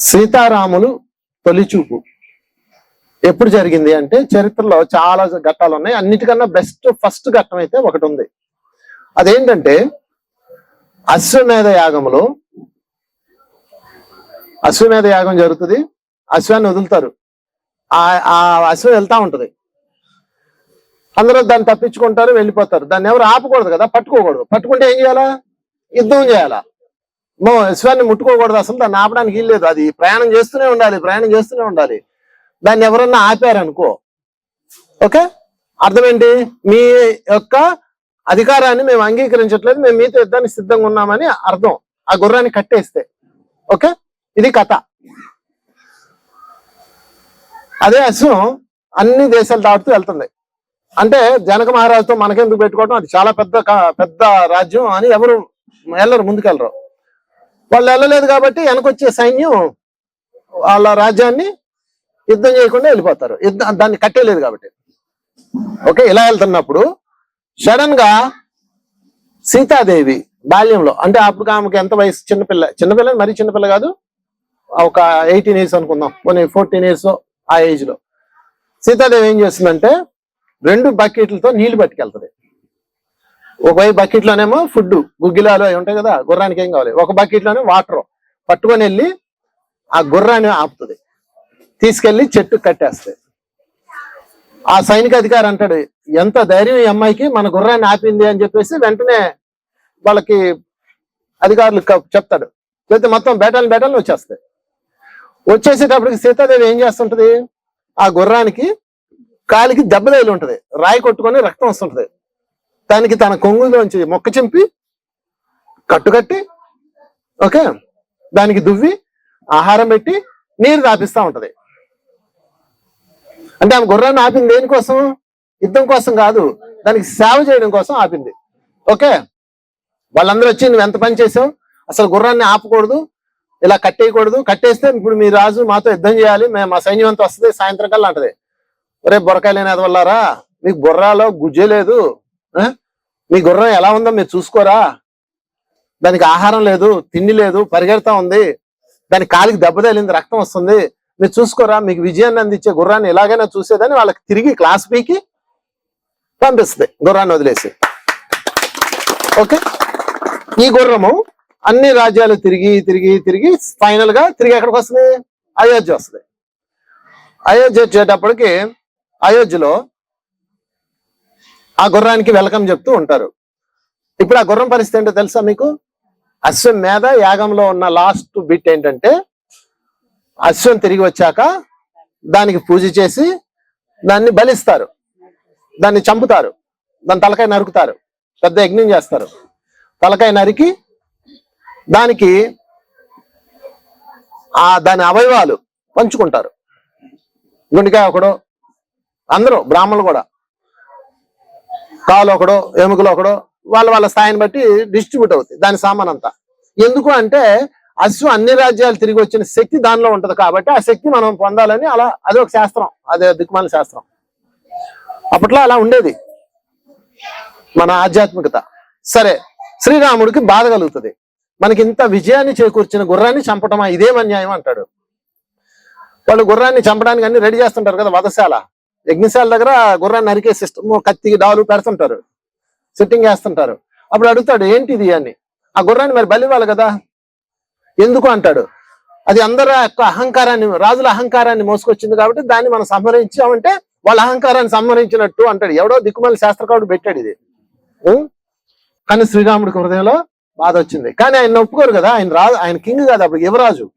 సీతారాములు తొలిచూపు. ఎప్పుడు జరిగింది అంటే చరిత్రలో చాలా ఘట్టాలు ఉన్నాయి అన్నిటికన్నా బెస్ట్ ఫస్ట్ ఘట్టం అయితే ఒకటి ఉంది అదేంటంటే అశ్వమేధ యాగంలో అశ్వమేధ యాగం జరుగుతుంది. అశ్వాన్ని వదులుతారు. ఆ ఆ అశ్వం వెళ్తా ఉంటది. అందరూ దాన్ని తప్పించుకుంటారు వెళ్ళిపోతారు. దాన్ని ఎవరు ఆపకూడదు కదా పట్టుకోకూడదు. పట్టుకుంటే ఏం చేయాలా? యుద్ధం చేయాలా? మో అశ్వాన్ని ముట్టుకోకూడదు అసలు దాన్ని ఆపడానికి వీల్లేదు అది ప్రయాణం చేస్తూనే ఉండాలి ప్రయాణం చేస్తూనే ఉండాలి. దాన్ని ఎవరన్నా ఆపారనుకో. ఓకే? అర్థమేంటి? మీ యొక్క అధికారాన్ని మేము అంగీకరించట్లేదు మేము మీతో యుద్ధానికి సిద్ధంగా ఉన్నామని అర్థం. ఆ గుర్రాన్ని కట్టేస్తే. ఓకే? ఇది కథ. అదే అశ్వం అన్ని దేశాలు దాటుతూ వెళ్తుంది. అంటే జనక మహారాజుతో మనకెందుకు పెట్టుకోవడం అది చాలా పెద్ద పెద్ద రాజ్యం అని ఎవరు వెళ్ళరు ముందుకెళ్ళరు. వాళ్ళు వెళ్ళలేదు కాబట్టి వెనకొచ్చే సైన్యం వాళ్ళ రాజ్యాన్ని యుద్ధం చేయకుండా వెళ్ళిపోతారు. యుద్ధం దాన్ని కట్టేయలేదు కాబట్టి. ఓకే ఇలా వెళ్తున్నప్పుడు సడన్గా సీతాదేవి బాల్యంలో అంటే అప్పుడు ఆమెకి ఎంత వయసు? చిన్నపిల్ల చిన్నపిల్ల మరీ చిన్నపిల్ల కాదు. ఒక ఎయిటీన్ ఇయర్స్ అనుకుందాం. కొన్ని ఫోర్టీన్ ఇయర్స్ ఆ ఏజ్లో సీతాదేవి ఏం చేస్తుందంటే రెండు బకెట్లతో నీళ్ళు పట్టుకెళ్తది. ఒకవైపు బకెట్ లోనేమో ఫుడ్ గుగ్గిలాలు అవి ఉంటాయి కదా గుర్రానికి ఏం కావాలి? ఒక బకెట్లోనే వాటర్. పట్టుకొని వెళ్ళి ఆ గుర్రాన్ని ఆపుతుంది. తీసుకెళ్ళి చెట్టు కట్టేస్తాయి. ఆ సైనిక అధికారి అంటాడు ఎంత ధైర్యం ఈ అమ్మాయికి? మన గుర్రాన్ని ఆపింది అని చెప్పేసి వెంటనే వాళ్ళకి అధికారులు చెప్తాడు. లేకపోతే మొత్తం బేటాలు బేటాలు వచ్చేస్తాయి. వచ్చేసేటప్పటికి సీతాదేవి ఏం చేస్తుంటది? ఆ గుర్రానికి కాలికి దెబ్బ తగిలి ఉంటది. రాయి కొట్టుకొని రక్తం వస్తుంటది. దానికి తన కొంగులోంచి మొక్క చింపి కట్టుకట్టి ఓకే దానికి దువ్వి ఆహారం పెట్టి నీరు తాపిస్తూ ఉంటది. అంటే ఆమె గుర్రాన్ని ఆపింది దేనికోసం యుద్ధం కోసం కాదు దానికి సేవ చేయడం కోసం ఆపింది. ఓకే వాళ్ళందరూ వచ్చి నువ్వు ఎంత పని చేసావు? అసలు గుర్రాన్ని ఆపకూడదు ఇలా కట్టేయకూడదు. కట్టేస్తే ఇప్పుడు మీ రాజు మాతో యుద్ధం చేయాలి మేము మా సైన్యం అంతా వస్తుంది సాయంత్రం కల్లా అంటది. ఒరే అది ఎదవల్లారా మీకు బుర్రాలో గుజ్జే లేదు. మీ గుర్రం ఎలా ఉందో మీరు చూసుకోరా? దానికి ఆహారం లేదు తిండి లేదు పరిగెడతా ఉంది. దాని కాలికి దెబ్బ తగిలింది రక్తం వస్తుంది. మీరు చూసుకోరా మీకు విజయాన్ని అందించే గుర్రాన్ని ఎలాగైనా చూసేదని వాళ్ళకి తిరిగి క్లాస్ పీకి పంపిస్తుంది గుర్రాన్ని వదిలేసి. ఓకే? ఈ గుర్రము అన్ని రాజ్యాలు తిరిగి తిరిగి తిరిగి ఫైనల్గా తిరిగి ఎక్కడికి వస్తుంది? అయోధ్య వస్తుంది. అయోధ్య వచ్చేటప్పటికి అయోధ్యలో ఆ గుర్రానికి వెల్కమ్ చెప్తూ ఉంటారు. ఇప్పుడు ఆ గుర్రం పరిస్థితి ఏంటో తెలుసా మీకు? అశ్వం మీద యాగంలో ఉన్న లాస్ట్ బిట్ ఏంటంటే అశ్వం తిరిగి వచ్చాక దానికి పూజ చేసి దాన్ని బలిస్తారు. దాన్ని చంపుతారు. దాని తలకాయ నరుకుతారు. పెద్ద యజ్ఞం చేస్తారు. తలకాయ నరికి దానికి ఆ దాని అవయవాలు పంచుకుంటారు. గుండెకాయ ఒకడు అందరూ బ్రాహ్మణులు కూడా. కాలు ఒకడు ఎముకలు ఒకడు వాళ్ళ వాళ్ళ స్థాయిని బట్టి డిస్ట్రిబ్యూట్ అవుతాయి. దాని సామాన్ అంతా ఎందుకు అంటే అశ్వం అన్ని రాజ్యాలు తిరిగి వచ్చిన శక్తి దానిలో ఉంటది కాబట్టి ఆ శక్తి మనం పొందాలని అలా అది ఒక శాస్త్రం. అదే దిక్కుమాల శాస్త్రం. అప్పట్లో అలా ఉండేది. మన ఆధ్యాత్మికత. సరే శ్రీరాముడికి బాధ కలుగుతుంది. మనకి ఇంత విజయాన్ని చేకూర్చిన గుర్రాన్ని చంపటమా? ఇదేం అన్యాయం అంటాడు. వాళ్ళు గుర్రాన్ని చంపడానికి అన్ని రెడీ చేస్తుంటారు కదా వధశాల. యజ్ఞశాల దగ్గర గుర్రాన్ని నరికే సిస్టమ్ కత్తి డాలు పెడుతుంటారు. సిట్టింగ్ వేస్తుంటారు అప్పుడు అడుగుతాడు ఏంటిది అని. ఆ గుర్రాన్ని మరి బలివ్వాలి కదా. ఎందుకు? అంటాడు. అది అందరి యొక్క అహంకారాన్ని రాజుల అహంకారాన్ని మోసుకొచ్చింది కాబట్టి దాన్ని మనం సంహరించామంటే వాళ్ళ అహంకారాన్ని సంహరించినట్టు అంటాడు. ఎవడో దిక్కుమల్లి శాస్త్రకారుడు పెట్టాడు ఇది. కానీ శ్రీరాముడికి హృదయంలో బాధ వచ్చింది. కానీ ఆయన ఒప్పుకోరు కదా ఆయన రాజు ఆయన కింగ్ కాదు అప్పుడు యువరాజు.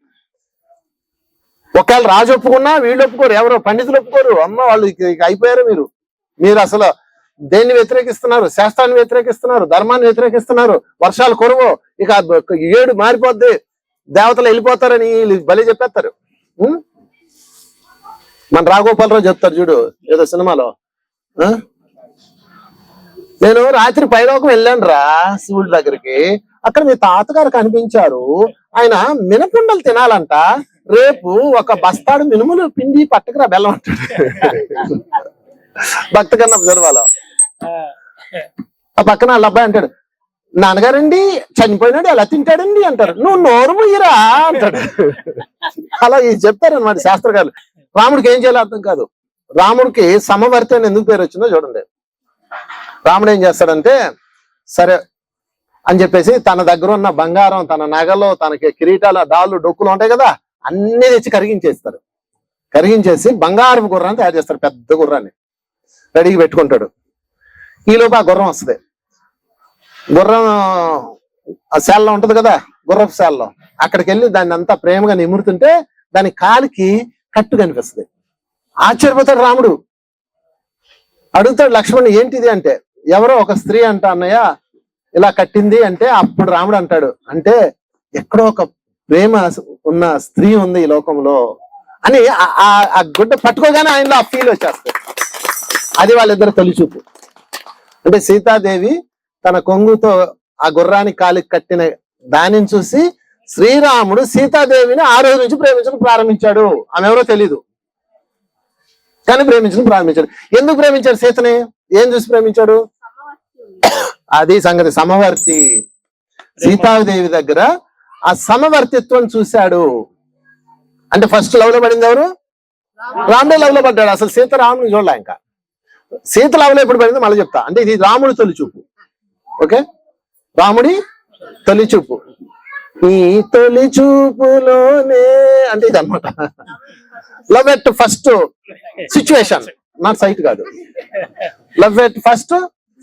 ఒకవేళ రాజు ఒప్పుకున్నా వీళ్ళు ఒప్పుకోరు ఎవరో పండితులు ఒప్పుకోరు అమ్మ వాళ్ళు ఇక అయిపోయారు మీరు. మీరు అసలు దేన్ని వ్యతిరేకిస్తున్నారు? శాస్త్రాన్ని వ్యతిరేకిస్తున్నారు? ధర్మాన్ని వ్యతిరేకిస్తున్నారు? వర్షాలు కొరవు ఇక ఏడు మారిపోద్ది దేవతలు వెళ్ళిపోతారని బలి చెప్పేస్తారు. మన రాఘోపాలరావు చెప్తారు చూడు ఏదో సినిమాలో. ఆ? నేను రాత్రి పైలోకం వెళ్ళాను రా శివుడి దగ్గరికి. అక్కడ మీ తాతగారు కనిపించారు. ఆయన మినపుండలు తినాలంట. రేపు ఒక బస్తాడు మినుములు పిండి పట్టుకురా బెల్లం అంటాడు. భక్త కన్నా చదవాలో ఆ పక్కన వాళ్ళ అబ్బాయి అంటాడు నాన్నగారండి చనిపోయినాడు ఎలా తింటాడండి? అంటారు. నువ్వు నోరు ముయ్యరా అంటాడు. అలా ఇది చెప్తారనమాట శాస్త్రకారులు రాముడికి ఏం చేయాలో అర్థం కాదు. రాముడికి సమవర్తి అని ఎందుకు పేరు వచ్చిందో చూడండి. రాముడు ఏం చేస్తాడంటే సరే అని చెప్పేసి తన దగ్గర ఉన్న బంగారం తన నగలు తనకి కిరీటాల డాళ్ళు డొక్కులు ఉంటాయి కదా అన్ని తెచ్చి కరిగించేస్తారు. కరిగించేసి బంగారు గుర్రాన్ని తయారు చేస్తారు పెద్ద గుర్రాన్ని. రెడీకి పెట్టుకుంటాడు. ఈలోపు ఆ గుర్రం వస్తుంది. గుర్రం ఆ శాలలో ఉంటది కదా గుర్రపు శాలలో. అక్కడికి వెళ్ళి దాన్ని అంతా ప్రేమగా నిమురుతుంటే దాని కాలికి కట్టు కనిపిస్తుంది. ఆశ్చర్యపోతాడు రాముడు. అడుగుతాడు లక్ష్మణ్ ఏంటిది? అంటే ఎవరో ఒక స్త్రీ అంట అన్నయ్య ఇలా కట్టింది అంటే అప్పుడు రాముడు అంటాడు. అంటే ఎక్కడో ఒక ప్రేమ ఉన్న స్త్రీ ఉంది ఈ లోకంలో అని ఆ- గుడ్డ పట్టుకోగానే ఆయనలో ఆ ఫీల్ వచ్చేస్తుంది. అది వాళ్ళిద్దరు తొలి చూపు. అంటే సీతాదేవి తన కొంగుతో ఆ గుర్రానికి కాలికి కట్టిన దానిని చూసి శ్రీరాముడు సీతాదేవిని ఆ రోజు నుంచి ప్రేమించడం ప్రారంభించాడు. ఆమె ఎవరో తెలీదు. కానీ ప్రేమించడం ప్రారంభించాడు. ఎందుకు ప్రేమించాడు సీతని? ఏం చూసి ప్రేమించాడు? అది సంగతి సమవర్తి. సీతాదేవి దగ్గర ఆ సమవర్తిత్వం చూశాడు. అంటే ఫస్ట్ లవ్లో పడింది ఎవరు? రాముడే లవ్లో పడ్డాడు. అసలు సీత రాముని చూడలే ఇంకా? సీత లవ్లో ఎప్పుడు పడింది మళ్ళీ చెప్తా. అంటే ఇది రాముడి తొలి చూపు. ఓకే? రాముడి తొలి చూపు. ఈ తొలి చూపులోనే అంటే ఇది అనమాట love at first situation not sight కాదు. Love at first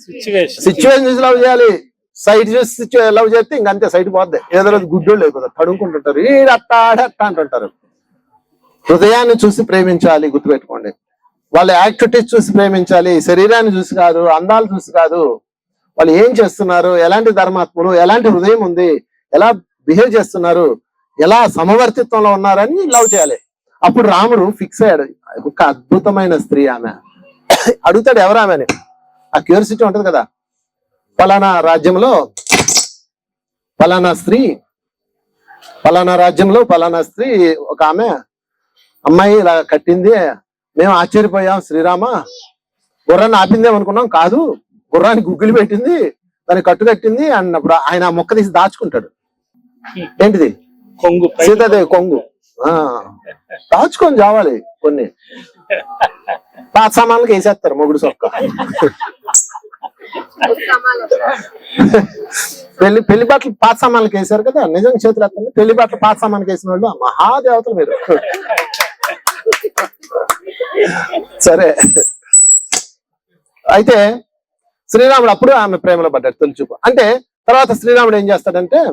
situation situation చూసి లవ్ చేయాలి. సైట్ చూసి లవ్ చేస్తే ఇంకంతే సైడ్ సైట్ పోద్ది. ఏదో రోజు గుడ్డోళ్ళు అయిపోతారు తడుముకుంటుంటారు. ఈ అట్ట ఆడ అంటుంటారు. హృదయాన్ని చూసి ప్రేమించాలి గుర్తుపెట్టుకోండి. వాళ్ళ యాక్టివిటీస్ చూసి ప్రేమించాలి శరీరాన్ని చూసి కాదు అందాలు చూసి కాదు. వాళ్ళు ఏం చేస్తున్నారు? ఎలాంటి ధర్మాత్ములు? ఎలాంటి హృదయం ఉంది? ఎలా బిహేవ్ చేస్తున్నారు? ఎలా సమవర్తిత్వంలో ఉన్నారని లవ్ చేయాలి. అప్పుడు రాముడు ఫిక్స్ అయ్యాడు. ఒక అద్భుతమైన స్త్రీ ఆమె. అడుగుతాడు ఎవరు ఆమె అని ఆ క్యూరిసిటీ ఉంటుంది కదా. పలానా రాజ్యంలో పలానా స్త్రీ పలానా రాజ్యంలో పలానా స్త్రీ ఒక ఆమె అమ్మాయి ఇలా కట్టింది. మేము ఆశ్చర్యపోయాం. శ్రీరామ గుర్రాన్ని ఆపిందేం అనుకున్నాం? కాదు గుర్రాన్ని గుగ్గిలి పెట్టింది దాన్ని కట్టు కట్టింది అన్నప్పుడు ఆయన మొక్క తీసి దాచుకుంటాడు. ఏంటిది? కొంగు సీతాదేవి కొంగు. ఆ దాచుకొని చావాలి కొన్ని. పాత సామాన్లకు వేసేస్తారు మొగుడు సొక్క. పెళ్ళి పెళ్ళి బట్టలు పాత సామాన్లకు వేసారు కదా? నిజంగా చేతులు ఎత్తండి పెళ్ళి బట్టలు పాత సామాన్లకు వేసిన వాళ్ళు మహాదేవతలు మీరు. సరే. అయితే శ్రీరాముడు అప్పుడు ఆమె ప్రేమలో పడ్డాడు తొలిచూపు అంటే తర్వాత శ్రీరాముడు ఏం చేస్తాడంటే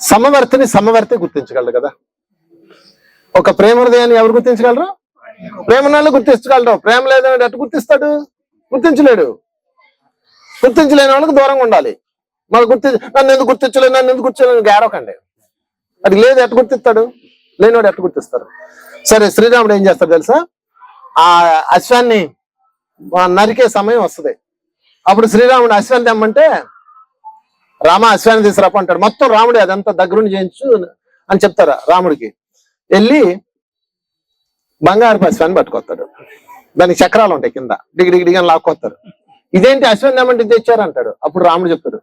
సమవర్తిని సమవర్తి గుర్తించగలరు కదా. ఒక ప్రేమ హృదయాన్ని ఎవరు గుర్తించగలరు? ప్రేమ నాళ్ళు గుర్తించగలరు ప్రేమ లేదని ఎట్టు గుర్తిస్తాడు. గుర్తించలేడు. గుర్తించలేని వాళ్ళకి దూరంగా ఉండాలి. మాకు గుర్తి నన్ను ఎందుకు గుర్తించలేదు నన్ను ఎందుకు గుర్తించలేదు గేరవకండి అది లేదు ఎట్టు గుర్తిస్తాడు? లేనివాడు ఎట్టు గుర్తిస్తారు? సరే శ్రీరాముడు ఏం చేస్తాడు తెలుసా? ఆ అశ్వాన్ని నరికే సమయం వస్తుంది. అప్పుడు శ్రీరాముడు అశ్వాన్ని తెమ్మంటే రామ అశ్వాన్ని తీసుకురాపు అంటాడు. మొత్తం రాముడే అదంతా దగ్గరుండి చేయించు అని చెప్తారు రాముడికి. వెళ్ళి బంగారు అశ్వాన్ని పట్టుకొస్తాడు. దానికి చక్రాలు ఉంటాయి కింద. డిగి డిగి డిగి అని లాక్కొస్తారు. ఇదేంటి అశ్వాన్ని ఏమంటే తెచ్చారు అంటాడు అప్పుడు రాముడు చెప్తాడు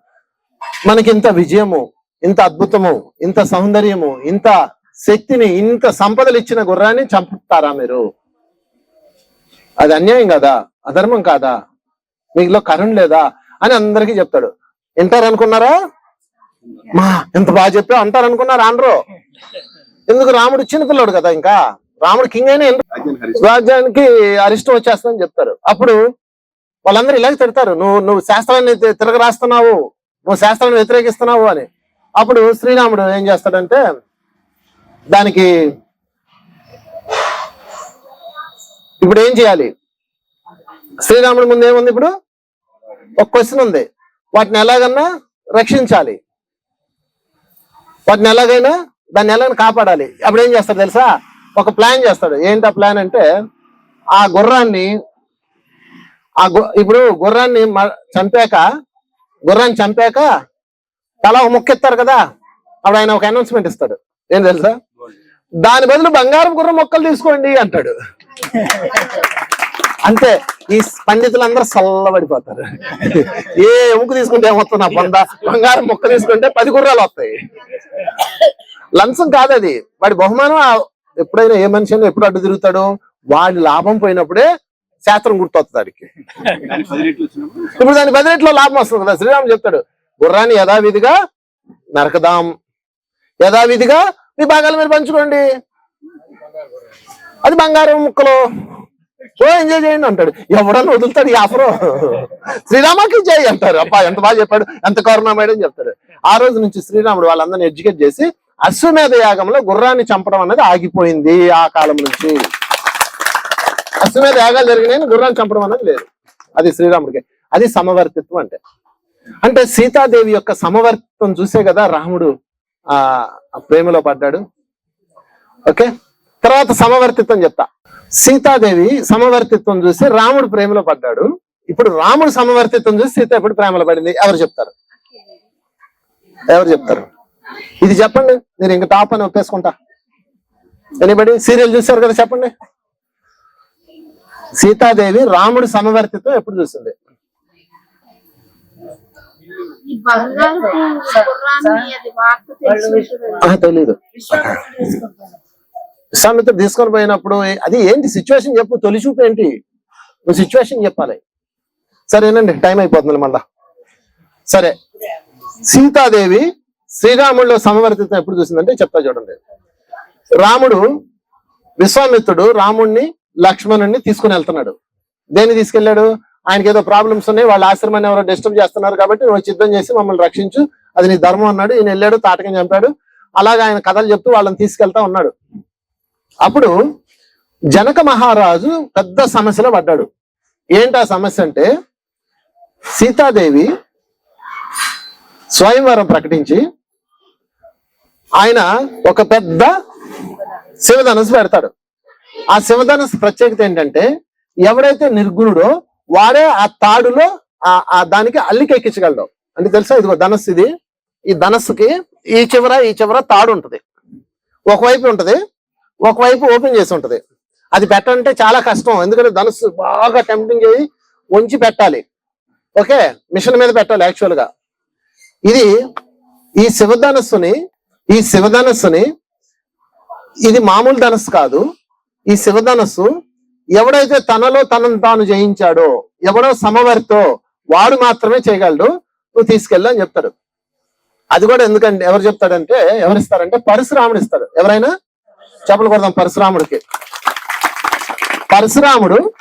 మనకి ఇంత విజయము ఇంత అద్భుతము ఇంత సౌందర్యము ఇంత శక్తిని ఇంత సంపదలు ఇచ్చిన గుర్రాన్ని చంపుతారా మీరు? అది అన్యాయం కాదా? అధర్మం కాదా? మీలో కరుణ లేదా? అని అందరికీ చెప్తాడు. వింటారు అనుకున్నారా మా ఎంత బాగా చెప్పా అంటారు అనుకున్నారా అనరు ఎందుకు? రాముడు చిన్న పిల్లోడు కదా ఇంకా. రాముడు కింగ్ అయినా రాజ్యానికి అరిష్టం వచ్చేస్తుందని చెప్తారు. అప్పుడు వాళ్ళందరూ ఇలాగ తిడతారు. నువ్వు నువ్వు శాస్త్రాన్ని తిరగ రాస్తున్నావు నువ్వు శాస్త్రాన్ని వ్యతిరేకిస్తున్నావు అని. అప్పుడు శ్రీరాముడు ఏం చేస్తాడంటే దానికి ఇప్పుడు ఏం చేయాలి? శ్రీరాముడి ముందు ఏముంది ఇప్పుడు? ఒక క్వశ్చన్ ఉంది. వాటిని ఎలాగన్నా రక్షించాలి. వాటిని ఎలాగైనా దాన్ని ఎలాగైనా కాపాడాలి. అప్పుడు ఏం చేస్తాడు తెలుసా? ఒక ప్లాన్ చేస్తాడు. ఏంటి ఆ ప్లాన్ అంటే ఆ గుర్రాన్ని ఆ గు ఇప్పుడు గుర్రాన్ని మ- చంపాక గుర్రాన్ని చంపాక తల మొక్కెత్తారు ఇస్తారు కదా అప్పుడు ఆయన ఒక అనౌన్స్మెంట్ ఇస్తాడు. ఏం తెలుసా? దాని బదులు బంగారం గుర్రం మొక్కలు తీసుకోండి అంటాడు. అంతే ఈ పండితులందరూ చల్లబడిపోతారు. ఏ ఎముక తీసుకుంటే ఏమొస్తుంది నా బొంద బంగారం మొక్క తీసుకుంటే పది గుర్రాలు వస్తాయి. లంచం కాదు అది. వాడి బహుమానం ఎప్పుడైనా ఏ మనిషి ఎప్పుడు అడ్డు తిరుగుతాడు వాడి లాభం పోయినప్పుడే శాస్త్రం గుర్తొస్తుంది దానికి ఇప్పుడు దాని బదిలీట్లో లాభం వస్తుంది కదా. శ్రీరామ్ చెప్తాడు గుర్రాన్ని యథావిధిగా నరకదాం. యథావిధిగా మీ భాగాల మీద పంచుకోండి. అది బంగారం ముక్కలు. ఓ ఎంజాయ్ చేయండి అంటాడు. ఎవడన్నా వదులుతాడు ఈ ఆఫర్? శ్రీరామకి చేయి అంటారు. అబ్బా ఎంత బాగా చెప్పాడు. ఎంత కరుణామేడం చెప్తాడు. ఆ రోజు నుంచి శ్రీరాముడు వాళ్ళందరినీ ఎడ్యుకేట్ చేసి అశ్వమేధ యాగంలో గుర్రాన్ని చంపడం అనేది ఆగిపోయింది ఆ కాలం నుంచి. అశ్వమేధ యాగాలు జరిగినాయి గుర్రాలు చంపడం అనేది లేదు. అది శ్రీరాముడికి. అది సమవర్తిత్వం అంటే. అంటే సీతాదేవి యొక్క సమవర్తిత్వం చూసే కదా రాముడు ఆ ప్రేమలో పడ్డాడు. ఓకే? తర్వాత సమవర్తిత్వం చెప్తా. సీతాదేవి సమవర్తిత్వం చూసి రాముడు ప్రేమలో పడ్డాడు. ఇప్పుడు రాముడు సమవర్తిత్వం చూసి సీత ఎప్పుడు ప్రేమలో పడింది? ఎవరు చెప్తారు? ఎవరు చెప్తారు? ఇది చెప్పండి. నేను ఇంక టాప్ అని ఒప్పేసుకుంటా. ఎనిబడి సీరియల్ చూసారు కదా చెప్పండి. సీతాదేవి రాముడు సమవర్తిత్వం ఎప్పుడు చూసింది? తెలీదు. విశ్వామిత్రుడు తీసుకొని పోయినప్పుడు అది ఏంటి సిచ్యువేషన్ చెప్పు తొలి చూపు ఏంటి? నువ్వు సిచ్యువేషన్ చెప్పాలి. సరేనండి టైం అయిపోతుంది మళ్ళా. సరే సీతాదేవి శ్రీరాముడిలో సమవర్తితం ఎప్పుడు చూసిందంటే చెప్తా చూడండి. రాముడు విశ్వామిత్రుడు రాముణ్ణి లక్ష్మణుణ్ణి తీసుకుని వెళ్తున్నాడు. దేన్ని తీసుకెళ్ళాడు ఆయనకి ఏదో ప్రాబ్లమ్స్ ఉన్నాయి వాళ్ళ ఆశ్రమాన్ని ఎవరో డిస్టర్బ్ చేస్తున్నారు కాబట్టి నువ్వు సిద్ధం చేసి మమ్మల్ని రక్షించు అది నీ ధర్మం అన్నాడు. ఈయన వెళ్ళాడు తాటకం చంపాడు. అలాగే ఆయన కథలు చెప్తూ వాళ్ళని తీసుకెళ్తా ఉన్నాడు. అప్పుడు జనక మహారాజు పెద్ద సమస్యలో పడ్డాడు. ఏంటి ఆ సమస్య అంటే సీతాదేవి స్వయంవరం ప్రకటించి ఆయన ఒక పెద్ద శివధనుసు పెడతాడు. ఆ శివధనస్సు ప్రత్యేకత ఏంటంటే ఎవడైతే నిర్గుణుడో వాడే ఆ తాడులో ఆ దానికి అల్లిక ఎక్కించగలడు. అంటే తెలుసా? ఇదిగో ధనస్సు ఇది. ఈ ధనస్సుకి ఈ చివర ఈ చివర తాడు ఉంటుంది. ఒకవైపు ఉంటుంది ఒకవైపు ఓపెన్ చేసి ఉంటుంది. అది పెట్టాలంటే చాలా కష్టం. ఎందుకంటే ధనస్సు బాగా టెంప్టింగ్ చేయి ఉంచి పెట్టాలి. ఓకే? మిషన్ మీద పెట్టాలి యాక్చువల్గా ఇది ఈ శివధనస్సుని ఈ శివధనస్సుని ఇది మామూలు ధనస్సు కాదు. ఈ శివధనస్సు ఎవడైతే తనలో తనను తాను జయించాడో ఎవడో సమవర్తో వాడు మాత్రమే చేయగలడు నువ్వు తీసుకెళ్ళు అని చెప్తాడు. అది కూడా ఎందుకంటే ఎవరు చెప్తాడంటే ఎవరిస్తారంటే పరశురాముడు ఇస్తాడు. ఎవరైనా? చెప్పలు కొడదాం పరశురాముడికి. పరశురాముడు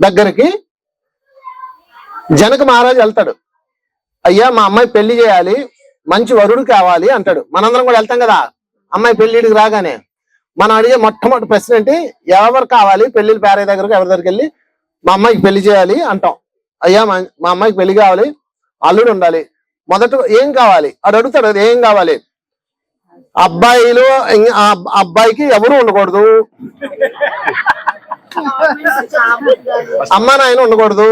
దగ్గరికి జనక మహారాజు వెళ్తాడు. అయ్యా మా అమ్మాయి పెళ్ళి చేయాలి మంచి వరుడు కావాలి అంటాడు. మనందరం కూడా వెళ్తాం కదా. అమ్మాయి పెళ్ళిడికి రాగానే. మనం అడిగే మొట్టమొదటి ప్రశ్న ఏంటి? ఎవరు కావాలి? పెళ్ళిళ్ళు పేరే దగ్గరకు ఎవరి దగ్గరికి వెళ్ళి మా అమ్మాయికి పెళ్ళి చేయాలి అంటాం. అయ్యా మా అమ్మాయికి పెళ్ళి కావాలి. అల్లుడు ఉండాలి. మొదట ఏం కావాలి? వాడు అడుగుతాడు "అది ఏం కావాలి? అబ్బాయిలు ఆ అబ్బాయికి ఎవరు ఉండకూడదు? అమ్మ నాయన ఉండకూడదు.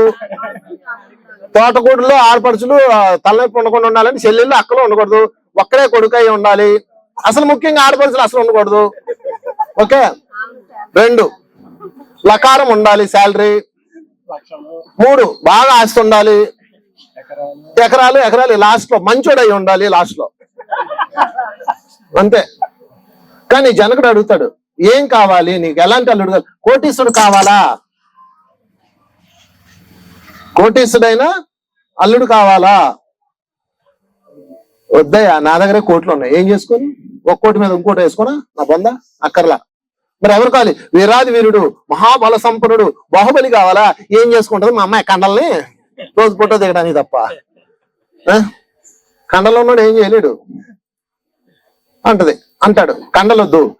తోటకూడలో ఆడపడుచులు తలనొప్పి ఉండకుండా ఉండాలని చెల్లెళ్ళు అక్కలు ఉండకూడదు. ఒక్కడే కొడుకు ఉండాలి. అసలు ముఖ్యంగా ఆడపడుచులు అసలు ఉండకూడదు. ఓకే? రెండు. లకారం ఉండాలి శాలరీ. మూడు బాగా ఆస్తి ఉండాలి. ఎకరాలు ఎకరాలు. లాస్ట్లో మంచోడై ఉండాలి లాస్ట్లో అంతే. కానీ జనకుడు అడుగుతాడు ఏం కావాలి? నీకు ఎలాంటి అల్లుడు కావాలి? కోటీసుడు కావాలా? కోటీశ్వరుడైనా అల్లుడు కావాలా? వద్దయ్యా నా దగ్గరే కోట్లు ఉన్నాయి. ఏం చేసుకొని ఒక్కోటి మీద ఇంకోటి వేసుకోనా నా బొంద అక్కర్లా. మరి ఎవరు కావాలి? వీరాది వీరుడు మహాబల సంపన్నుడు బాహుబలి కావాలా? ఏం చేసుకుంటది మా అమ్మాయి కండల్ని? రోజు ఫోటో దిగడానికి తప్ప. ఆ? కండలో ఉన్నాడు ఏం చేయలేడు. అంటది. అంటాడు కండలొద్దు.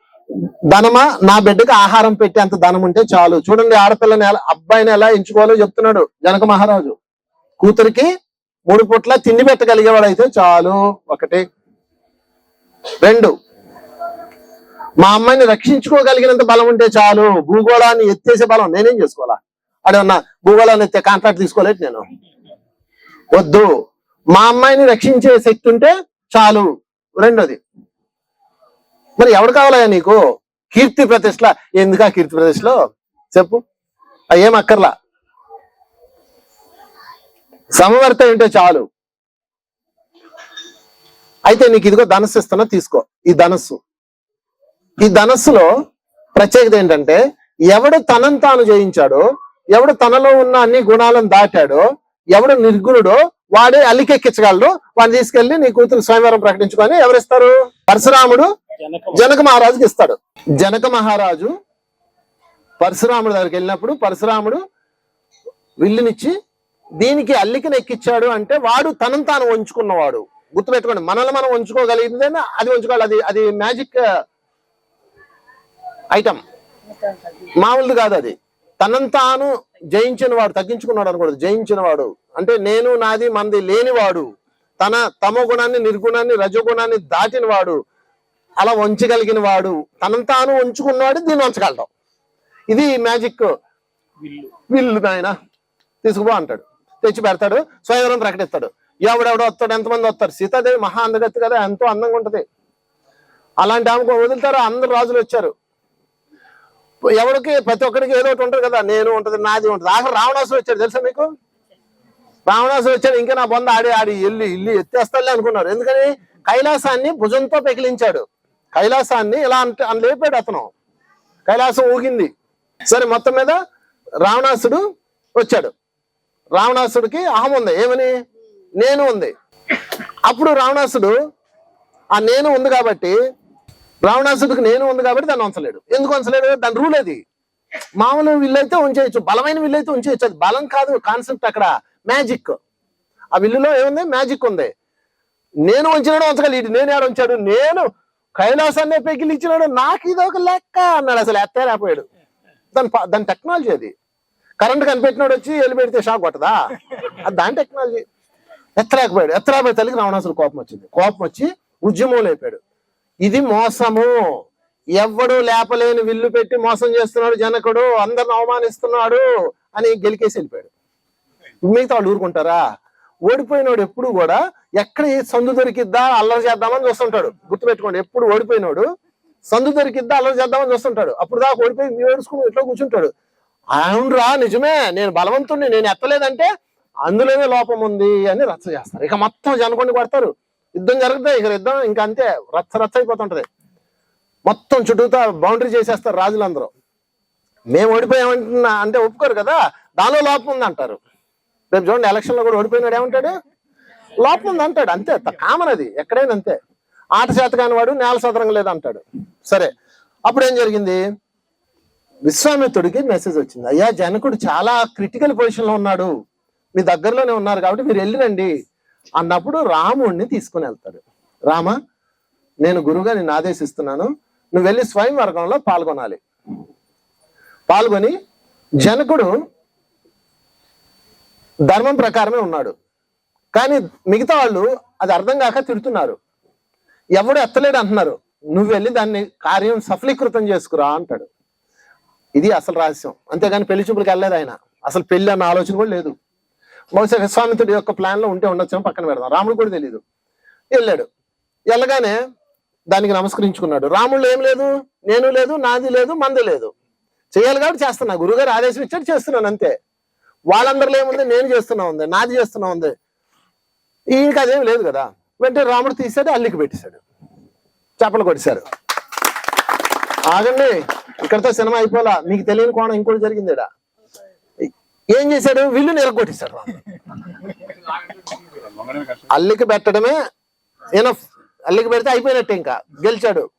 ధనమా? నా బిడ్డకి ఆహారం పెట్టేంత ధనం ఉంటే చాలు. చూడండి ఆడపిల్లని ఎలా అబ్బాయిని ఎలా ఎంచుకోవాలో చెప్తున్నాడు జనక మహారాజు. కూతురికి మూడు పుట్ల తిండి పెట్టగలిగేవాడు అయితే చాలు. ఒకటి రెండు మా అమ్మాయిని రక్షించుకోగలిగినంత బలం ఉంటే చాలు. భూగోళాన్ని ఎత్తేసే బలం నేనేం చేసుకోవాలా? అడన్నా భూగోళాన్ని ఎత్తే కాంట్రాక్ట్ తీసుకోలేదు నేను. వద్దు. మా అమ్మాయిని రక్షించే శక్తి ఉంటే చాలు. రెండోది మరి ఎవడు కావాలయ్యా నీకు? కీర్తి ప్రతిష్ట ఎందుకా కీర్తి ప్రతిష్టలో చెప్పు. అవి ఏం అక్కర్లా? సమవర్త ఉంటే చాలు. అయితే నీకు ఇదిగో ధనస్సు ఇస్తున్నా తీసుకో. ఈ ధనస్సు. ఈ ధనస్సులో ప్రత్యేకత ఏంటంటే ఎవడు తనను తాను జయించాడో ఎవడు తనలో ఉన్న అన్ని గుణాలను దాటాడో ఎవడు నిర్గుణుడో వాడే అల్లికెక్కించగలడు వాడిని తీసుకెళ్ళి నీ కూతురు స్వయంవరం ప్రకటించుకొని ఎవరిస్తారు? పరశురాముడు జనక జనక మహారాజుకి ఇస్తాడు. జనక మహారాజు పరశురాముడు దగ్గరికి వెళ్ళినప్పుడు పరశురాముడు విల్లునిచ్చి దీనికి అల్లికను ఎక్కిచ్చాడు అంటే వాడు తనను తాను వంచుకున్నవాడు. గుర్తుపెట్టుకోండి మనల్ని మనం ఉంచుకోగలిగిందేనా అది ఉంచుకోవాలి అది అది మ్యాజిక్ ఐటమ్ మామూలుది కాదు అది. తనను తాను జయించిన వాడు తగ్గించుకున్నాడు అనకూడదు జయించిన వాడు అంటే నేను నాది మంది లేనివాడు. తన తమో గుణాన్ని నిర్గుణాన్ని రజోగుణాన్ని దాటిన వాడు అలా వంచగలిగిన వాడు తనను తాను ఉంచుకున్నాడు దీన్ని ఉంచగలడం ఇది మ్యాజిక్ విల్లు నాయన. తీసుకుపో అంటాడు. తెచ్చి పెడతాడు స్వయంవరం ప్రకటిస్తాడు. ఎవడెవడో వస్తాడు ఎంతమంది వస్తారు? సీతాదేవి మహా అందగత్తి కదా ఎంతో అందంగా ఉంటుంది. అలాంటి ఆమెకు వదులుతారు అందరు రాజులు వచ్చారు. ఎవరికి ప్రతి ఒక్కరికి ఏదో ఒకటి ఉంటుంది కదా నేను ఉంటుంది నాది ఉంటుంది. ఆఖరు రావణాసుడు వచ్చాడు తెలుసా మీకు? రావణాసుడు వచ్చాడు ఇంకా నా బొంద ఆడి ఆడి ఇల్లు ఇల్లు ఎత్తేస్తాలే అనుకున్నారు. ఎందుకని? కైలాసాన్ని భుజంతో పెకిలించాడు. కైలాసాన్ని ఇలా అంటే అని లేపాడు అతను. కైలాసం ఊగింది. సరే మొత్తం మీద రావణాసుడు వచ్చాడు. రావణాసుడికి అహం ఉంది. ఏమని? నేను ఉంది. అప్పుడు రావణాసుడు ఆ నేను ఉంది కాబట్టి రావణాసుడికి నేను ఉంది కాబట్టి దాన్ని ఉంచలేడు ఎందుకు ఉంచలేడు దాని రూల్ అది మామూలు విల్లైతే ఉంచేయచ్చు బలమైన విల్లైతే ఉంచేయచ్చు. అది బలం కాదు కాన్సెప్ట్ అక్కడ మ్యాజిక్. ఆ విల్లులో ఏముంది? మ్యాజిక్ ఉంది. నేను ఉంచినాడు ఉంచగలి నేను ఏడు ఉంచాడు నేను కైలాసాన్ని పెకిలిచ్చినాడు నాకు ఇది ఒక లెక్క అన్నాడు. అసలు ఎత్తలేకపోయాడు దాని ప- దాని టెక్నాలజీ అది. కరెంట్ కనిపెట్టినాడు వచ్చి వెళ్ళి పెడితే షాక్ కొట్టదా? అది దాని టెక్నాలజీ ఎత్తలేకపోయాడు. ఎత్తలేకపోయే తల్లికి రావణాసుడు కోపం వచ్చింది. కోపం వచ్చి ఉద్యమం లేపాడు. ఇది మోసము. ఎవ్వడు లేపలేని విల్లు పెట్టి మోసం చేస్తున్నాడు జనకుడు. అందరిని అవమానిస్తున్నాడు అని గెలికేసి వెళ్ళిపోయాడు. మిగతా వాళ్ళు ఊరుకుంటారా? ఓడిపోయినోడు ఎప్పుడు కూడా ఎక్కడ సందు దొరికిద్దా అల్లరి చేద్దామని చూస్తుంటాడు. గుర్తుపెట్టుకోండి ఎప్పుడు ఓడిపోయినోడు సందు దొరికిద్దా అల్లరి చేద్దామని చూస్తుంటాడు. అప్పుడు దాకా ఓడిపోయి ఏడుచుకుని ఎట్లా కూర్చుంటాడు. అవునరా నిజమే నేను బలవంతుడిని నేను ఎత్తలేదంటే అందులోనే లోపం ఉంది అని రచ్చ చేస్తారు. ఇక మొత్తం జనకొని కొడతారు. యుద్ధం జరిగితే ఇక యుద్ధం ఇంకా అంతే రచ్చ రచ్చ అయిపోతుంటది. మొత్తం చుట్టూతా బౌండరీ చేసేస్తారు రాజులందరూ. మేము ఓడిపోయామంటున్నా అంటే ఒప్పుకోరు కదా దానిలో లోపం ఉంది అంటారు రేపు చూడండి ఎలక్షన్లో కూడా ఓడిపోయినాడు ఏమంటాడు? లోపం ఉంది అంటాడు అంతే కామన్ అది ఎక్కడైనా అంతే. ఆట చేత కానివాడు నేల సదరంగా లేదంటాడు. సరే అప్పుడు ఏం జరిగింది? విశ్వామిత్రుడికి మెసేజ్ వచ్చింది. అయ్యా జనకుడు చాలా క్రిటికల్ పొజిషన్లో ఉన్నాడు. మీ దగ్గరలోనే ఉన్నారు కాబట్టి మీరు వెళ్ళిరండి అన్నప్పుడు రాముడిని తీసుకుని వెళ్తాడు. రామ నేను గురువుగా నిన్ను ఆదేశిస్తున్నాను. నువ్వు వెళ్ళి స్వయంవరకంలో పాల్గొనాలి. పాల్గొని జనకుడు ధర్మం ప్రకారమే ఉన్నాడు. కానీ మిగతా వాళ్ళు అది అర్థం కాక తిడుతున్నారు. ఎవడు ఎత్తలేడు అంటున్నారు. నువ్వు వెళ్ళి దాన్ని కార్యం సఫలీకృతం చేసుకురా అంటాడు. ఇది అసలు రహస్యం. అంతేగాని పెళ్ళి చూపులకు వెళ్ళలేదు ఆయన. అసలు పెళ్ళి అన్న ఆలోచన కూడా లేదు. బహుశా విశ్వామిత్రుడి యొక్క ప్లాన్లో ఉంటే ఉండొచ్చేమో పక్కన పెడదాం. రాముడు కూడా తెలియదు వెళ్ళాడు. వెళ్ళగానే దానికి నమస్కరించుకున్నాడు. రాముళ్ళు ఏం లేదు నేను లేదు నాది లేదు మంది లేదు. చేయాలి కాబట్టి చేస్తున్నా. గురుగారు ఆదేశం ఇచ్చాడు చేస్తున్నాను అంతే. వాళ్ళందరిలో ఏముంది? నేను చేస్తున్నా ఉంది నాది చేస్తున్నా ఉంది. ఈయనకి అదేం లేదు కదా. వెంటనే రాముడు తీసాడు అల్లికి పెట్టేశాడు. చేపలు కొట్టేశారు. ఆగండి ఇక్కడతో సినిమా అయిపోలా. మీకు తెలియని కోణం ఇంకోటి జరిగింది ఏం చేశాడు? వీళ్ళు నిలగొట్టేశాడు అల్లికి పెట్టడమే ఎనఫ్ అల్లికి పెడితే అయిపోయినట్టు ఇంకా. గెలిచాడు.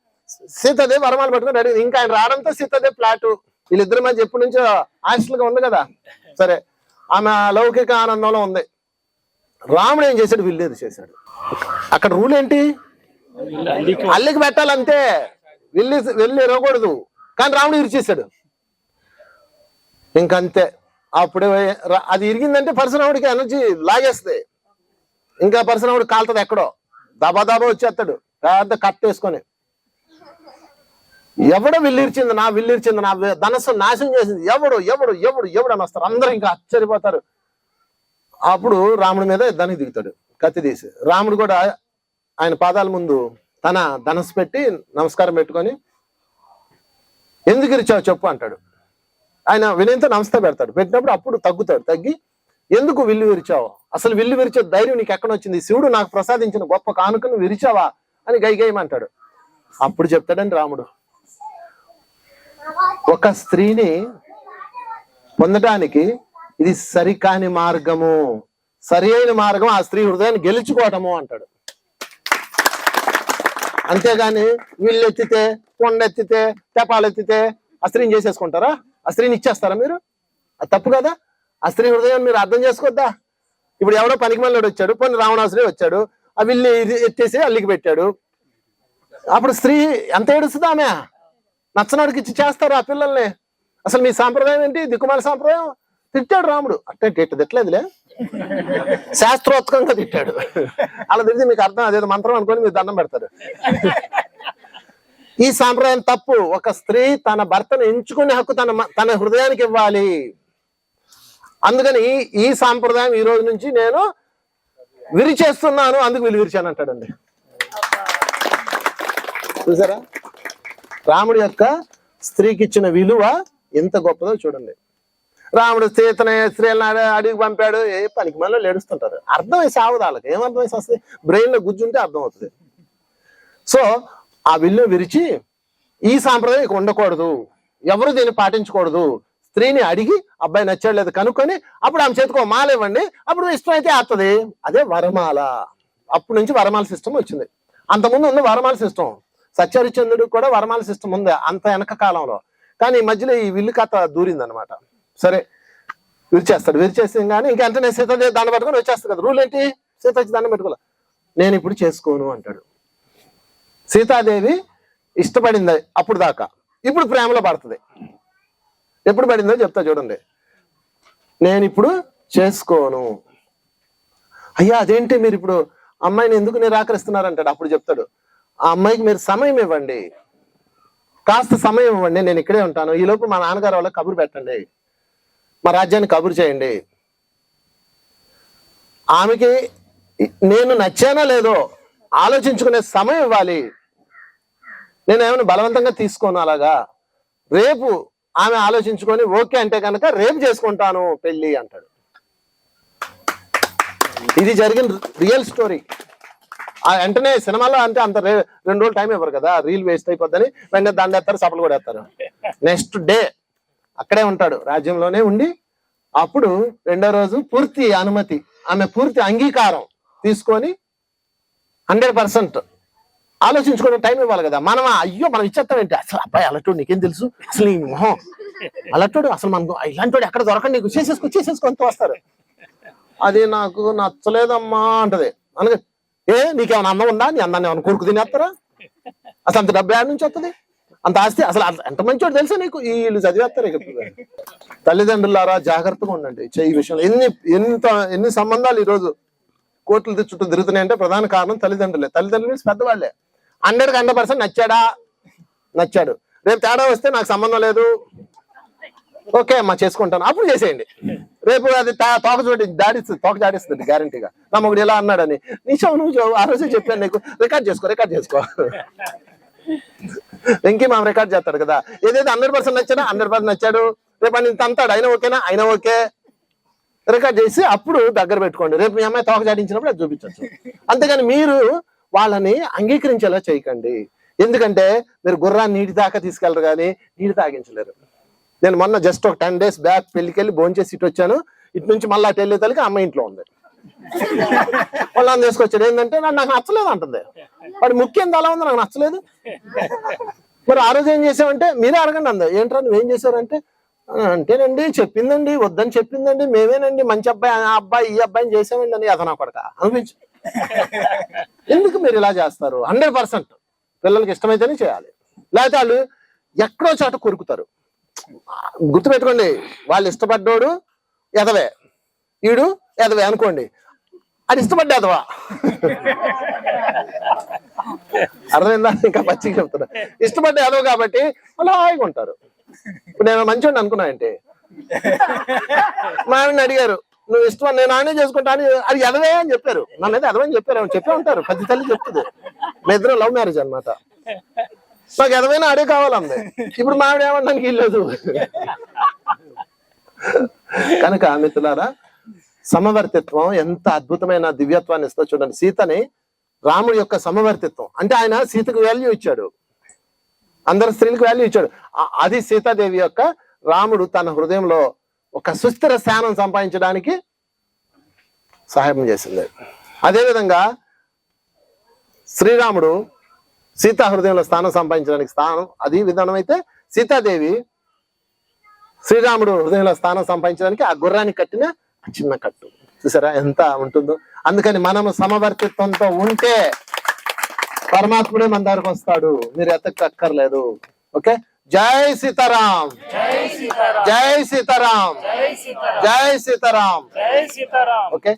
సీతాదేవి వరమాలు పట్టుకుని రెడీ ఇంకా ఆయన రావడంతో సీతాదేవి ఫ్లాట్ వీళ్ళిద్దరి మధ్య ఎప్పటి నుంచో ఆశలుగా ఉంది కదా. సరే. ఆమె లౌకిక ఆనందంలో ఉంది. రాముడు ఏం చేశాడు? విల్లేది చేశాడు. అక్కడ రూల్ ఏంటి? అల్లికి అల్లికి పెట్టాలంతే. వెళ్ళి వెళ్ళి ఇరవకూడదు కానీ రాముడు ఇరిచేశాడు. ఇంకంతే. అప్పుడు అది ఇరిగిందంటే పరశురాముడికి ఎనర్జీ లాగేస్తుంది. ఇంకా పరశురాముడు కాలుతుంది ఎక్కడో. దబా దబా వచ్చేస్తాడు. పెద్ద కట్ వేసుకొని. ఎవడో విల్లిరిచింది నా విల్లిరిచింది నా ధనస్సు నాశనం చేసింది. ఎవడు ఎవడు ఎవడు ఎవడు అని వస్తారు. అందరూ ఇంకా ఆశ్చర్యపోతారు. అప్పుడు రాముడి మీద యుద్ధానికి దిగుతాడు. కత్తి తీసి. రాముడు కూడా ఆయన పాదాల ముందు తన ధనస్సు పెట్టి నమస్కారం పెట్టుకొని ఎందుకు ఇరిచావు చెప్పు అంటాడు. ఆయన వినయంతో నమస్తే పెడతాడు. పెట్టినప్పుడు అప్పుడు తగ్గుతాడు. తగ్గి ఎందుకు విల్లు విరిచావు? అసలు విల్లు విరిచే ధైర్యం నీకు ఎక్కడ వచ్చింది? శివుడు నాకు ప్రసాదించిన గొప్ప కానుకను విరిచావా? అని గైగేయమంటాడు అప్పుడు చెప్తాడని రాముడు. ఒక స్త్రీని పొందటానికి ఇది సరికాని మార్గము. సరి అయిన మార్గం ఆ స్త్రీ హృదయాన్ని గెలుచుకోవటము అంటాడు. అంతేగాని వీళ్ళు ఎత్తితే కొండ ఎత్తితే తెపాలు ఎత్తితే ఆ స్త్రీని చేసేసుకుంటారా? ఆ స్త్రీని ఇచ్చేస్తారా మీరు? అది తప్పు కదా? ఆ స్త్రీ హృదయం మీరు అర్థం చేసుకోవద్దా? ఇప్పుడు ఎవడో పనికి మళ్ళీ వచ్చాడు కొన్ని రావణాసుడే వచ్చాడు ఆ విల్లు ఇది ఎత్తేసి అల్లికి పెట్టాడు. అప్పుడు స్త్రీ ఎంత ఏడుస్తుంది ఆమె? నచ్చనాడికి ఇచ్చి చేస్తారు ఆ పిల్లల్ని. అసలు మీ సాంప్రదాయం ఏంటి? దిక్కుమాల సాంప్రదాయం? తిట్టాడు రాముడు. అంటే తిట్టు తిట్టలేదులే. శాస్త్రోత్కంగా తిట్టాడు. అలా తిరిగి మీకు అర్థం అదేదో మంత్రం అనుకొని మీరు దండం పెడతారు. ఈ సాంప్రదాయం తప్పు. ఒక స్త్రీ తన భర్తను ఎంచుకునే హక్కు తన తన హృదయానికి ఇవ్వాలి. అందుకని ఈ- సాంప్రదాయం ఈ రోజు నుంచి నేను విరిచేస్తున్నాను అందుకు వీళ్ళు విరిచాను అంటాడండి. చూసారా? రాముడి యొక్క స్త్రీకి ఇచ్చిన విలువ ఎంత గొప్పదో చూడండి. రాముడు సీతనే స్త్రీలను అడిగి పంపాడు. ఏ పనికి మళ్ళీ లేడుస్తుంటారు. అర్థం వేసి ఆవదు ఏం అర్థం వస్తుంది బ్రెయిన్లో గుజ్జుంటే అర్థం అవుతుంది సో ఆ విల్లు విరిచి ఈ సాంప్రదాయం ఇక ఉండకూడదు. ఎవరు దీన్ని పాటించకూడదు. స్త్రీని అడిగి అబ్బాయి నచ్చాడు లేదు కనుక్కొని అప్పుడు ఆమె చేతికో మాల ఇవ్వండి. అప్పుడు ఇష్టం అయితే ఆస్తుంది అదే వరమాల. అప్పటి నుంచి వరమాల సిస్టమ్ వచ్చింది. అంతకుముందు ఉంది వరమాల సిస్టమ్ సత్యహరిచంద్రుడు కూడా వరమాల సిస్టమ్ ఉంది అంత వెనక కాలంలో. కానీ ఈ మధ్యలో ఈ విల్లు కథ దూరింది అనమాట సరే విరిచేస్తాడు. విరిచేసి కానీ ఇంకా వెంటనే సీత దాన్ని పట్టుకొని వచ్చేస్తాడు కదా. రూల్ ఏంటి? సీత వచ్చి దాన్ని పెట్టుకోలే నేను ఇప్పుడు చేసుకోను అంటాడు. సీతాదేవి ఇష్టపడింది అప్పుడు దాకా. ఇప్పుడు ప్రేమలో పడుతుంది. ఎప్పుడు పడిందో చెప్తా చూడండి. నేను ఇప్పుడు చేసుకోను. అయ్యా అదేంటి మీరు ఇప్పుడు అమ్మాయిని ఎందుకు నిరాకరిస్తున్నారంటాడు? అప్పుడు చెప్తాడు ఆ అమ్మాయికి మీరు సమయం ఇవ్వండి. కాస్త సమయం ఇవ్వండి నేను ఇక్కడే ఉంటాను. ఈ లోపు మా నాన్నగారు వాళ్ళకి కబురు పెట్టండి. మా రాజ్యాన్ని కబురు చేయండి. ఆమెకి నేను నచ్చానా లేదో ఆలోచించుకునే సమయం ఇవ్వాలి. నేను ఏమైనా బలవంతంగా తీసుకోను అలాగా? రేపు ఆమె ఆలోచించుకొని ఓకే అంటే కనుక రేపు చేసుకుంటాను పెళ్ళి అంటాడు. ఇది జరిగిన రియల్ స్టోరీ. వెంటనే సినిమాలో అంటే అంత రే- రెండు రోజులు టైం ఇవ్వరు కదా రీల్ వేస్ట్ అయిపోద్దని వెంటనే దాన్ని వేస్తారు సపలు కూడా వేస్తారు నెక్స్ట్ డే అక్కడే ఉంటాడు రాజ్యంలోనే ఉండి అప్పుడు రెండో రోజు పూర్తి అనుమతి ఆమె పూర్తి అంగీకారం తీసుకొని హండ్రెడ్ పర్సెంట్ ఆలోచించుకోవడం టైం ఇవ్వాలి కదా. మనం అయ్యో మనం ఇచ్చేస్తామేంటి అసలు అబ్బాయి అలటోడు నీకేం తెలుసు? అసలు మొహం. అలాంటి అసలు మనకు ఇలాంటి ఎక్కడ దొరకండి నీకు? చేసేసుకో చేసేసుకో అంత వస్తారు. అది నాకు నచ్చలేదమ్మా అంటది. అనగా ఏ నీకేమైనా అన్నం ఉందా? నీ అందాన్ని ఏమైనా కొరుకు తినేస్తారా? అసలు అంత డబ్బు యాడ్ నుంచి వస్తుంది? అంత ఆస్తి అసలు ఎంత మంచోడు తెలుసా నీకు? వీళ్ళు చదివేస్తారు ఇక తల్లిదండ్రులారా జాగ్రత్తగా ఉండండి ఈ విషయంలో. ఎన్ని ఎంత ఎన్ని సంబంధాలు ఈ రోజు కోర్టుల చుట్టూ తిరుగుతున్నాయంటే ప్రధాన కారణం తల్లిదండ్రులే. తల్లిదండ్రులు మీన్స్ పెద్దవాళ్ళే హండ్రెడ్ హండ్రెడ్ పర్సెంట్ నచ్చాడా? నచ్చాడు. రేపు తేడా వస్తే నాకు సంబంధం లేదు. ఓకే అమ్మా చేసుకుంటాను. అప్పుడు చేసేయండి. రేపు అది తా- తోక చూడండి దాడిస్తుంది తోక జాడిస్తుంది గ్యారంటీగా నా మొగుడు ఇలా అన్నాడని. నిజం నువ్వు ఆ రోజే చెప్పాను నీకు. రికార్డ్ చేసుకో రికార్డ్ చేసుకో. వెంకీ మామ రికార్డ్ చేస్తాడు కదా. ఏదైతే హండ్రెడ్ పర్సెంట్ నచ్చాడా హండ్రెడ్ పర్సెంట్ నచ్చాడు. రేపు అని ఇంత అంతాడు అయినా ఓకేనా? అయినా ఓకే. రికార్డ్ చేసి అప్పుడు దగ్గర పెట్టుకోండి. రేపు మీ అమ్మాయి తోక జాడించినప్పుడు అది చూపించచ్చు. అంతేగాని మీరు వాళ్ళని అంగీకరించేలా చేయకండి. ఎందుకంటే మీరు గుర్రాన్ని నీటి దాకా తీసుకెళ్ళరు కానీ నీటి తాగించలేరు. నేను మొన్న జస్ట్ ఒక టెన్ డేస్ బ్యాక్ పెళ్ళికెళ్ళి భోంచేసి ఇటు వచ్చాను. ఇటు నుంచి మళ్ళీ అటు వెళ్ళే తల్లికి అమ్మ ఇంట్లో ఉంది. వాళ్ళని తీసుకొచ్చాడు. ఏంటంటే నాకు నాకు నచ్చలేదు అంటుంది. వాడి ముఖ్యం అలా ఉంది నాకు నచ్చలేదు. మరి ఆ రోజు ఏం చేసామంటే మీరే అడగండి అంద. ఏంట్రా నువ్వేం చేశారంటే అంటేనండి చెప్పిందండి వద్దని చెప్పిందండి మేమేనండి మంచి అబ్బాయి ఆ అబ్బాయి ఈ అబ్బాయిని చేసామండి అని అతను కొడక అనిపించు ఎందుకు మీరు ఇలా చేస్తారు? Hundred percent. పిల్లలకి ఇష్టమైతేనే చేయాలి. లేకపోతే వాళ్ళు ఎక్కడో చోట కొరుకుతారు. గుర్తుపెట్టుకోండి వాళ్ళు ఇష్టపడ్డోడు ఎదవే. ఈడు ఎదవే అనుకోండి. అది ఇష్టపడ్డ ఎదవా? అర్థమైందా? ఇంకా పచ్చిగా చెప్తున్నా. ఇష్టపడ్డ ఎదవ కాబట్టి వాళ్ళు హాయిగా ఉంటారు. ఇప్పుడు నేను మంచివాడిని అనుకున్నా అంటే మా అడిగారు నువ్వు ఇష్టం నేను ఆయనే చేసుకుంటా అని అది ఎదవే అని చెప్పారు. నన్ను అయితే ఎదవని చెప్పారు. ఏమో చెప్పే ఉంటారు. పెద్ద తల్లి చెప్తుంది. మా ఇద్దరు లవ్ మ్యారేజ్ అన్నమాట. నాకు ఎదవైనా అడే కావాలంది. ఇప్పుడు మా ఆవిడ ఏమన్నానికి ఇల్లేదు కనుక మిత్రులారా సమవర్తిత్వం ఎంత అద్భుతమైన దివ్యత్వాన్ని ఇస్తో చూడండి. సీతని రాముడి యొక్క సమవర్తిత్వం. అంటే ఆయన సీతకు వాల్యూ ఇచ్చాడు. అందరు స్త్రీలకు వాల్యూ ఇచ్చాడు. అది సీతాదేవి యొక్క రాముడు తన హృదయంలో ఒక సుస్థిర స్థానం సంపాదించడానికి సహాయం చేసింది. అదేవిధంగా శ్రీరాముడు సీతా హృదయంలో స్థానం సంపాదించడానికి స్థానం అది విధానం అయితే సీతాదేవి శ్రీరాముడు హృదయంలో స్థానం సంపాదించడానికి ఆ గుర్రాన్ని కట్టిన చిన్న కట్టు. చూసారా ఎంత ఉంటుందో? అందుకని మనము సమవర్తిత్వంతో ఉంటే పరమాత్ముడే మన దగ్గరకు వస్తాడు. మీరు ఎత్తక్కర్లేదు ఓకే? జై సీతారాం. జై సీతారాం. జై సీతారాం. జై సీతారాం. ఓకే.